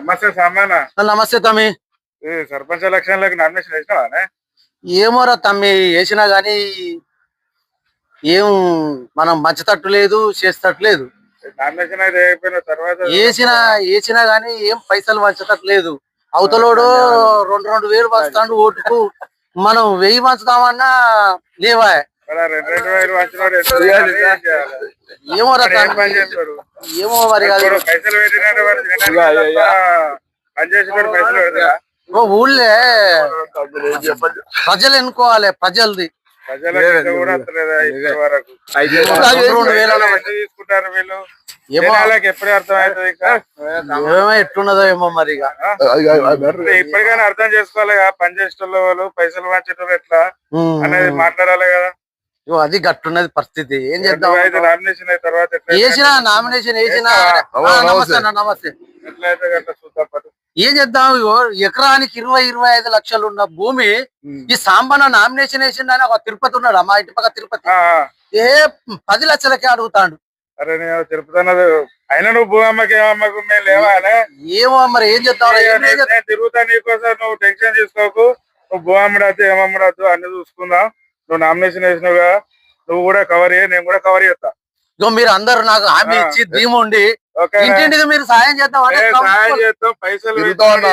నమస్తే సామాన. నమస్తే తమ్మి. సర్పంచ్ ఎలక్షన్లకు నామినేషన్ వేసినావానే? ఏమోరా తమ్మి వేసినా గాని ఏం మనం మంచతట్టు లేదు చేసేటట్టు లేదు. నామినేషన్ అయితే అయిపోయిన తర్వాత వేసినా వేసినా గాని ఏం పైసలు వంచటట్టు లేదు. అవతలోడు రెండు రెండు వేలు పంచుతాడు ఓటుకు. మనం వెయ్యి పంచుతామన్నా లేవా ఇక్కడ రెండు రెండు వేలు వచ్చినాడు ఎంత చేయాలి? ఏం చేయాలి? ఏమోరా ఇక్కడ ఏం తమ్మి పని చేస్తాడు ఏమో మరి ఊళ్ళే ప్రజలు ఎన్నుకోవాలి ప్రజలది. ఏమో ఏమో. ఎట్లున్నదో ఏమో మరి ఇప్పటికైనా అర్థం చేసుకోవాలి కదా పని చేసేటోళ్ళ వాళ్ళు పైసలు పంచేటోళ్ళు ఎట్లా. అనేది మాట్లాడాలి కదా. ఇగో అది గట్టున్నది పరిస్థితి. ఏం చేద్దాం? ఐదు నామినేషన్ అయిన తర్వాత ఎట్లా వేసిన నామినేషన్ వేసిన. నమస్తే అన్న నమస్తే. చూద్దాం. ఏం చేద్దాం ఇగో? ఎకరానికి ఇరవై ఇరవై ఐదు లక్షలు ఉన్న భూమి ఈ సాంబన నామినేషన్ వేసిందని ఒక తిరుపతి ఉన్నాడు మా ఇంటి పక్క తిరుపతి. ఏ పది లక్షలకే అడుగుతాడు. అరే నేను తిరుపతి అయినా నువ్వు భూమమ్మకి ఏమమ్మకు మేము లేవా అనే? ఏమో మరి ఏం చేద్దాం? ఇక నేను నేను తిరుగుతా నీకోసం నువ్వు టెన్షన్ తీసుకోకు. నువ్వు భూమమ్మడద్దు ఏమమ్మడద్దు అన్ని చూసుకుందాం. నువ్వు నామినేషన్ వేసినావుగా నువ్వు కూడా కవర్ చేయ నేను కూడా కవర్ చేస్తా ఇగో మీరు అందరు నాకు హామీ ఇచ్చి ధీము ఉండి ఓకే ఇంటింటికి మీరు సాయం చేద్దాం అంటే సహాయం చేస్తాం పైసలు తిరుగుతా ఉన్నా.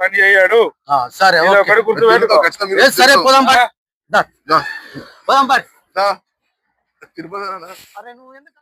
పని చేయడు ఆ, సరే ఇది ఓకే. ఒకటి గుర్తు పెట్టుకో ఏ, సరే పోదాం పా. దా. పోదాం. తిరుపతి అరే నువ్వు ఎందుకు